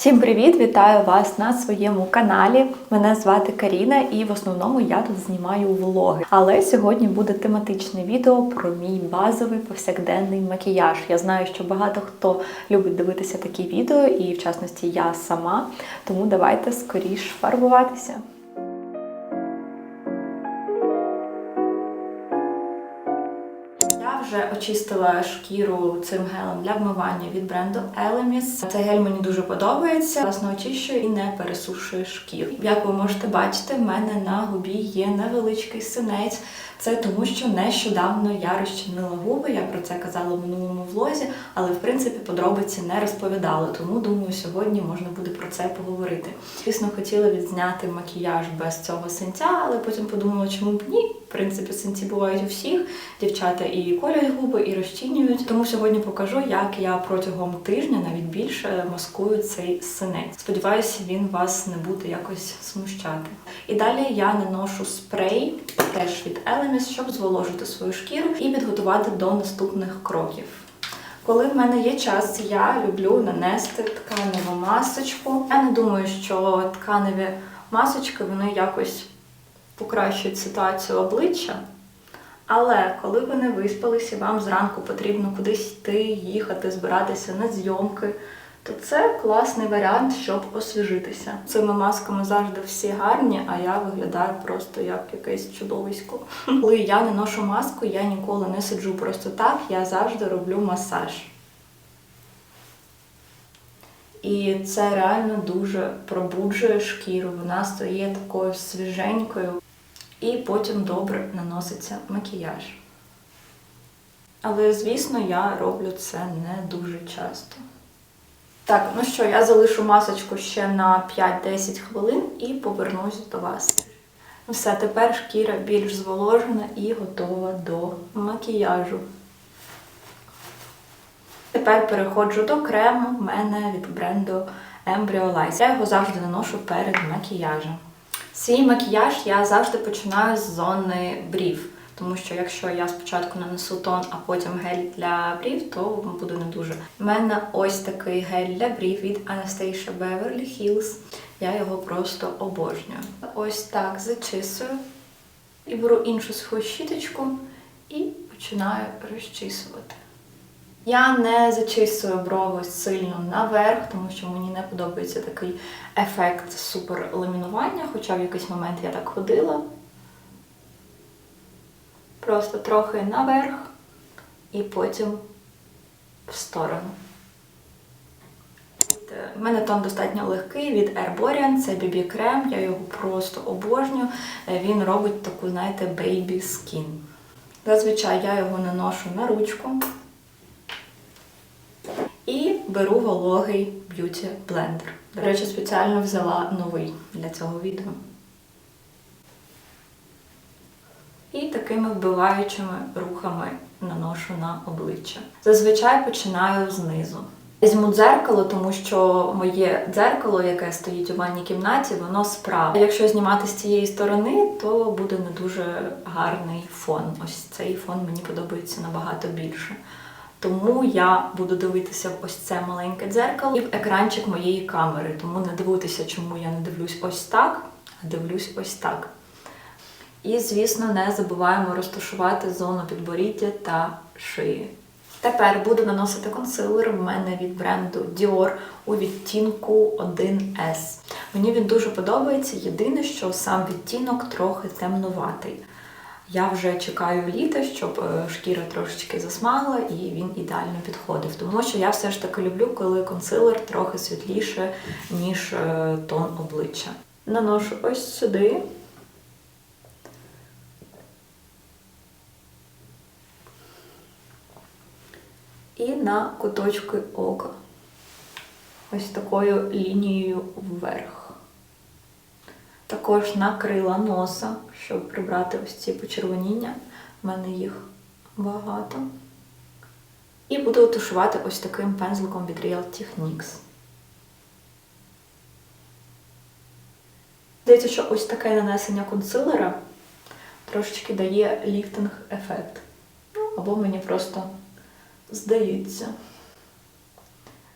Всім привіт! Вітаю вас на своєму каналі. Мене звати Каріна, і в основному я тут знімаю влоги. Але сьогодні буде тематичне відео про мій базовий повсякденний макіяж. Я знаю, що багато хто любить дивитися такі відео, і в частності я сама. Тому давайте скоріш фарбуватися. Вже очистила шкіру цим гелем для вмивання від бренду Elemis. Цей гель мені дуже подобається. Власне очищує і не пересушує шкіру. Як ви можете бачити, в мене на губі є невеличкий синець. Це тому, що нещодавно я розчинила губи. Я про це казала в минулому влозі, але в принципі подробиці не розповідала. Тому думаю, сьогодні можна буде про це поговорити. Звісно, хотіла відзняти макіяж без цього синця, але потім подумала, чому б ні. В принципі, синці бувають у всіх. Дівчата і колять губи, і розчинюють. Тому сьогодні покажу, як я протягом тижня, навіть більше, маскую цей синець. Сподіваюся, він вас не буде якось смущати. І далі я наношу спрей, теж від Elemis, щоб зволожити свою шкіру і підготувати до наступних кроків. Коли в мене є час, я люблю нанести тканеву масочку. Я не думаю, що тканеві масочки вони якось покращують ситуацію обличчя. Але коли ви не виспалися, вам зранку потрібно кудись йти, їхати, збиратися на зйомки, то це класний варіант, щоб освіжитися. Цими масками завжди всі гарні, а я виглядаю просто як якесь чудовисько. Коли я не ношу маску, я ніколи не сиджу просто так, я завжди роблю масаж. І це реально дуже пробуджує шкіру, вона стає такою свіженькою і потім добре наноситься макіяж. Але, звісно, я роблю це не дуже часто. Так, ну що, я залишу масочку ще на 5-10 хвилин і повернусь до вас. Все, тепер шкіра більш зволожена і готова до макіяжу. Тепер переходжу до крему в мене від бренду Embryo Light. Я його завжди наношу перед макіяжем. Свій макіяж я завжди починаю з зони брів. Тому що якщо я спочатку нанесу тон, а потім гель для брів, то буде не дуже. У мене ось такий гель для брів від Anastasia Beverly Hills. Я його просто обожнюю. Ось так зачисую. І беру іншу свою щіточку і починаю розчісувати. Я не зачісую брови сильно наверх, тому що мені не подобається такий ефект суперламінування, хоча в якийсь момент я так ходила. Просто трохи наверх і потім в сторону. У мене тон достатньо легкий від Airborne, це BB крем, я його просто обожнюю. Він робить таку, знаєте, baby skin. Зазвичай я його наношу на ручку. Беру вологий б'юті блендер. До речі, спеціально взяла новий для цього відео. І такими вбиваючими рухами наношу на обличчя. Зазвичай починаю знизу. Візьму дзеркало, тому що моє дзеркало, яке стоїть у ванній кімнаті, воно справа. Якщо знімати з цієї сторони, то буде не дуже гарний фон. Ось цей фон мені подобається набагато більше. Тому я буду дивитися в ось це маленьке дзеркало і в екранчик моєї камери. Тому не дивитися, чому я не дивлюсь ось так, а дивлюсь ось так. І, звісно, не забуваємо розташувати зону підборіддя та шиї. Тепер буду наносити консилер в мене від бренду Dior у відтінку 1S. Мені він дуже подобається. Єдине, що сам відтінок трохи темнуватий. Я вже чекаю літа, щоб шкіра трошечки засмагла і він ідеально підходив. Тому що я все ж таки люблю, коли консилер трохи світліше, ніж тон обличчя. Наношу ось сюди. І на куточки ока. Ось такою лінією вверх. Також накрила носа, щоб прибрати ось ці почервоніння. У мене їх багато. І буду тушувати ось таким пензликом від Real Techniques. Здається, що ось таке нанесення консилера трошечки дає ліфтинг-ефект. Ну, або мені просто здається.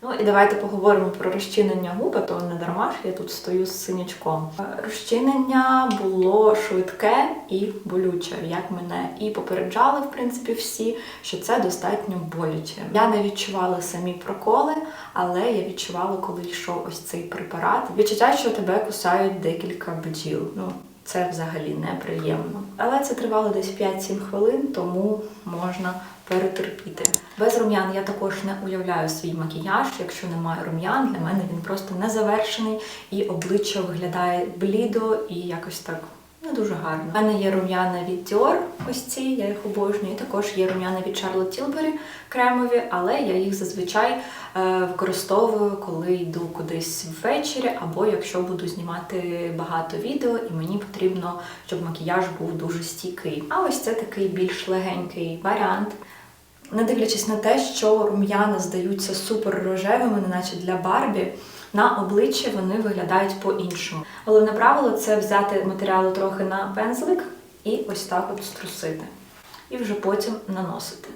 Ну і давайте поговоримо про розчинення губ, а то не дарма ж я тут стою з синячком. Розчинення було швидке і болюче, як мене і попереджали, в принципі, всі, що це достатньо боляче. Я не відчувала самі проколи, але я відчувала, коли йшов ось цей препарат. Відчуття, що тебе кусають декілька бджіл. Ну, це взагалі неприємно. Але це тривало десь 5-7 хвилин, тому можна перетерпіти. Без рум'ян я також не уявляю свій макіяж. Якщо немає рум'ян, для мене він просто не завершений і обличчя виглядає блідо і якось так. Не дуже гарно. У мене є рум'яна від Dior, ось ці, я їх обожнюю. І також є рум'яна від Charlotte Tilbury кремові, але я їх зазвичай е, використовую, коли йду кудись ввечері, або якщо буду знімати багато відео, і мені потрібно, щоб макіяж був дуже стійкий. А ось це такий більш легенький варіант. Не дивлячись на те, що рум'яна здаються супер рожевими, неначе для Барбі, на обличчі вони виглядають по-іншому. Головне правило це взяти матеріалу трохи на пензлик і ось так от струсити. І вже потім наносити.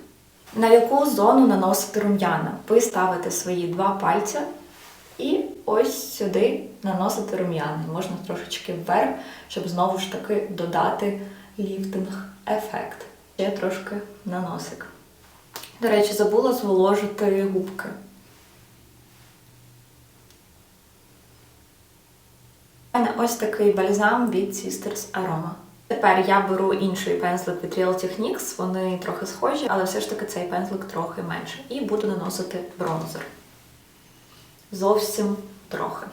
На яку зону наносити рум'яна? Ви ставите свої два пальця і ось сюди наносити рум'яна. Можна трошечки вверх, щоб знову ж таки додати ліфтинг ефект. Ще трошки на носик. До речі, забула зволожити губки. Мене ось такий бальзам від Sisters Aroma. Тепер я беру інший пензлик від Real Techniques, вони трохи схожі, але все ж таки цей пензлик трохи менше. І буду наносити бронзер. Зовсім трохи.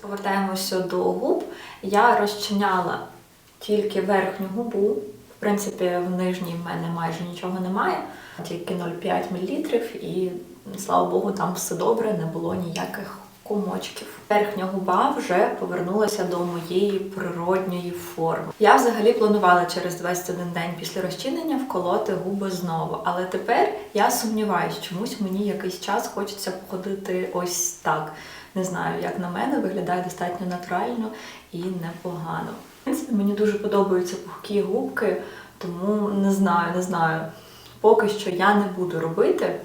Повертаємося до губ. Я розчиняла тільки верхню губу. В принципі, в нижній в мене майже нічого немає, тільки 0,5 мл, і слава Богу, там все добре, не було ніяких комочків. Верхня губа вже повернулася до моєї природньої форми. Я взагалі планувала через 21 день після розчинення вколоти губи знову, але тепер я сумніваюся, чомусь мені якийсь час хочеться походити ось так. Не знаю, як на мене виглядає достатньо натурально і непогано. В принципі, мені дуже подобаються пухкі губки, тому не знаю, не знаю. Поки що я не буду робити,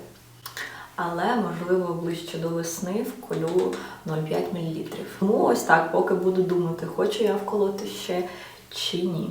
але можливо ближче до весни вколю 0,5 мл. Тому ось так, поки буду думати, хочу я вколоти ще чи ні.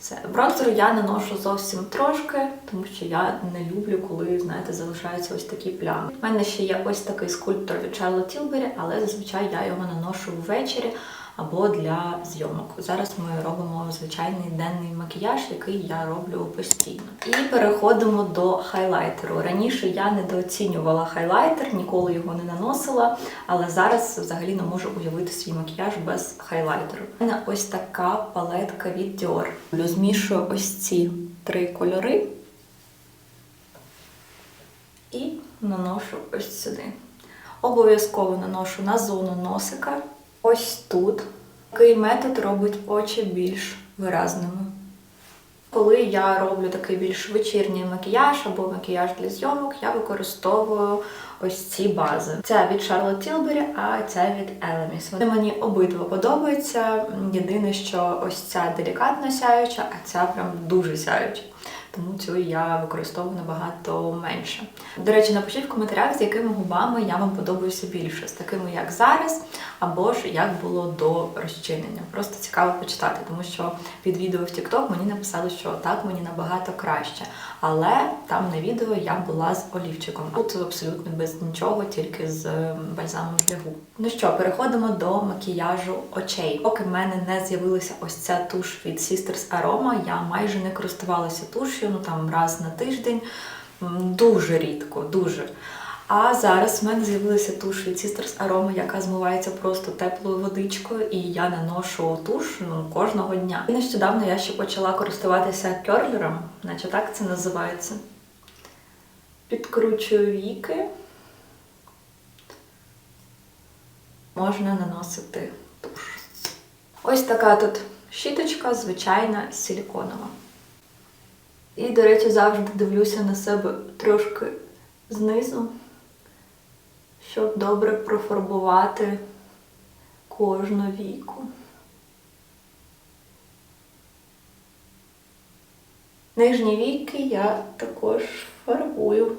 Все. Бронзеру я наношу зовсім трошки, тому що я не люблю, коли, знаєте, залишаються ось такі плями. У мене ще є ось такий скульптор від Charlotte Tilbury, але зазвичай я його наношу ввечері або для зйомок. Зараз ми робимо звичайний денний макіяж, який я роблю постійно. І переходимо до хайлайтеру. Раніше я недооцінювала хайлайтер, ніколи його не наносила, але зараз взагалі не можу уявити свій макіяж без хайлайтеру. У мене ось така палетка від Dior. Змішую ось ці три кольори і наношу ось сюди. Обов'язково наношу на зону носика. Ось тут. Такий метод робить очі більш виразними. Коли я роблю такий більш вечірній макіяж або макіяж для зйомок, я використовую ось ці бази. Це від Charlotte Tilbury, а це від Elemis. Вони мені обидва подобаються. Єдине, що ось ця делікатно сяюча, а ця прям дуже сяюча тому цю я використовую набагато менше. До речі, напишіть в коментарях, з якими губами я вам подобаюся більше, з такими, як зараз, або ж як було до розчинення. Просто цікаво почитати, тому що під відео в TikTok мені написали, що так мені набагато краще. Але там на відео я була з олівчиком. Тут абсолютно без нічого, тільки з бальзамом для губ. Ну що, переходимо до макіяжу очей. Поки в мене не з'явилася ось ця туш від Sisters Aroma, я майже не користувалася туш'ю, ну там раз на тиждень. Дуже рідко, дуже. А зараз в мене з'явилася туш від Sisters Aroma, яка змивається просто теплою водичкою, і я наношу туш ну, кожного дня. І нещодавно я ще почала користуватися керлером, наче так це називається. Підкручую віки. Можна наносити туш. Ось така тут щіточка, звичайна силіконова. І, до речі, завжди дивлюся на себе трошки знизу, щоб добре профарбувати кожну віку. Нижні віки я також фарбую.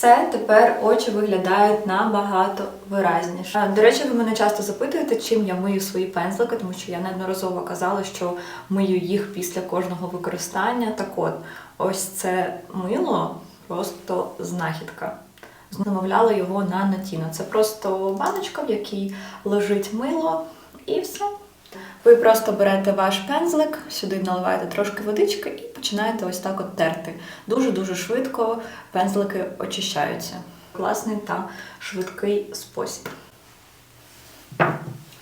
Все, тепер очі виглядають набагато виразніше. До речі, ви мене часто запитуєте, чим я мию свої пензлики, тому що я неодноразово казала, що мию їх після кожного використання. Так от, ось це мило просто знахідка. Замовляла його на Натіно. Це просто баночка, в якій лежить мило, і все. Ви просто берете ваш пензлик, сюди наливаєте трошки водички і починаєте ось так от терти. Дуже-дуже швидко пензлики очищаються. Класний та швидкий спосіб.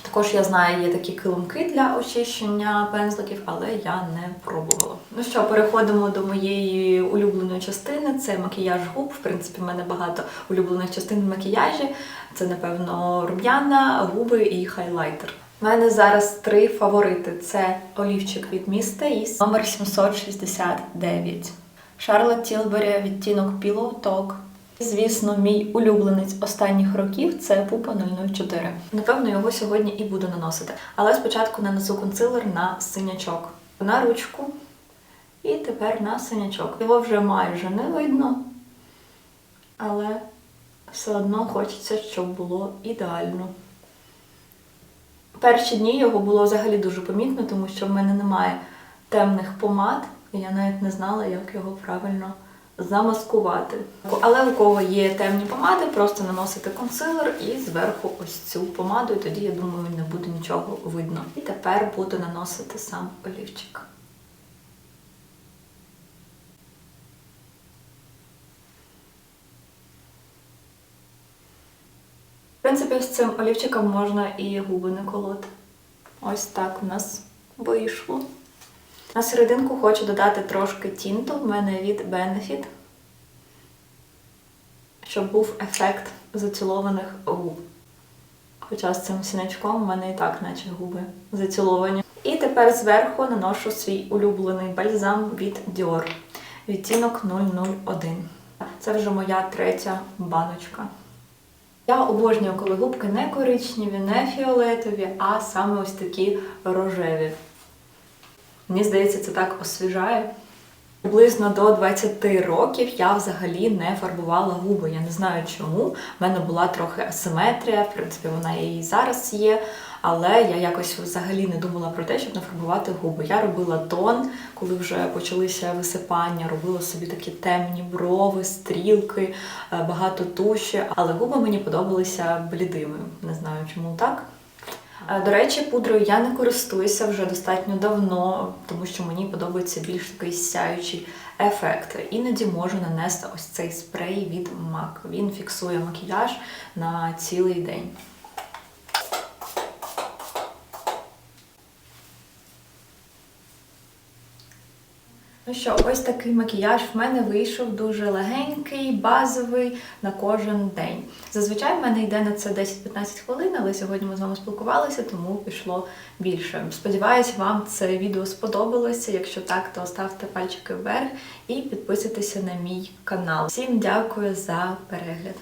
Також я знаю, є такі килимки для очищення пензликів, але я не пробувала. Ну що, переходимо до моєї улюбленої частини. Це макіяж губ. В принципі, в мене багато улюблених частин в макіяжі. Це, напевно, рум'яна, губи і хайлайтер. У мене зараз три фаворити: це олівчик від Miss Taste, номер 769. Charlotte Tilbury відтінок Pillow Talk. Звісно, мій улюбленець останніх років це Пупа 004. Напевно, його сьогодні і буду наносити. Але спочатку нанесу консилер на синячок, на ручку і тепер на синячок. Його вже майже не видно, але все одно хочеться, щоб було ідеально. Перші дні його було взагалі дуже помітно, тому що в мене немає темних помад, і я навіть не знала, як його правильно замаскувати. Але у кого є темні помади, просто наносите консилер і зверху ось цю помаду, і тоді, я думаю, не буде нічого видно. І тепер буду наносити сам олівчик. Принципі, з цим олівчиком можна і губи не колоти. Ось так у нас вийшло. На серединку хочу додати трошки тінту в мене від Benefit, щоб був ефект зацілованих губ. Хоча з цим сінячком в мене і так, наче губи заціловані. І тепер зверху наношу свій улюблений бальзам від Dior. Відтінок 001. Це вже моя третя баночка. Я обожнюю, коли губки не коричневі, не фіолетові, а саме ось такі рожеві. Мені здається, це так освіжає. Приблизно до 20 років я взагалі не фарбувала губи. Я не знаю чому. У мене була трохи асиметрія, в принципі, вона і зараз є. Але я якось взагалі не думала про те, щоб нафарбувати губи. Я робила тон, коли вже почалися висипання, робила собі такі темні брови, стрілки, е, багато туші. Але губи мені подобалися блідими. Не знаю, чому так. Е, До речі, пудрою я не користуюся вже достатньо давно, тому що мені подобається більш такий сяючий ефект. Іноді можу нанести ось цей спрей від MAC. Він фіксує макіяж на цілий день. Ну що, ось такий макіяж в мене вийшов дуже легенький, базовий на кожен день. Зазвичай в мене йде на це 10-15 хвилин, але сьогодні ми з вами спілкувалися, тому пішло більше. Сподіваюсь, вам це відео сподобалося. Якщо так, то ставте пальчики вверх і підписуйтеся на мій канал. Всім дякую за перегляд.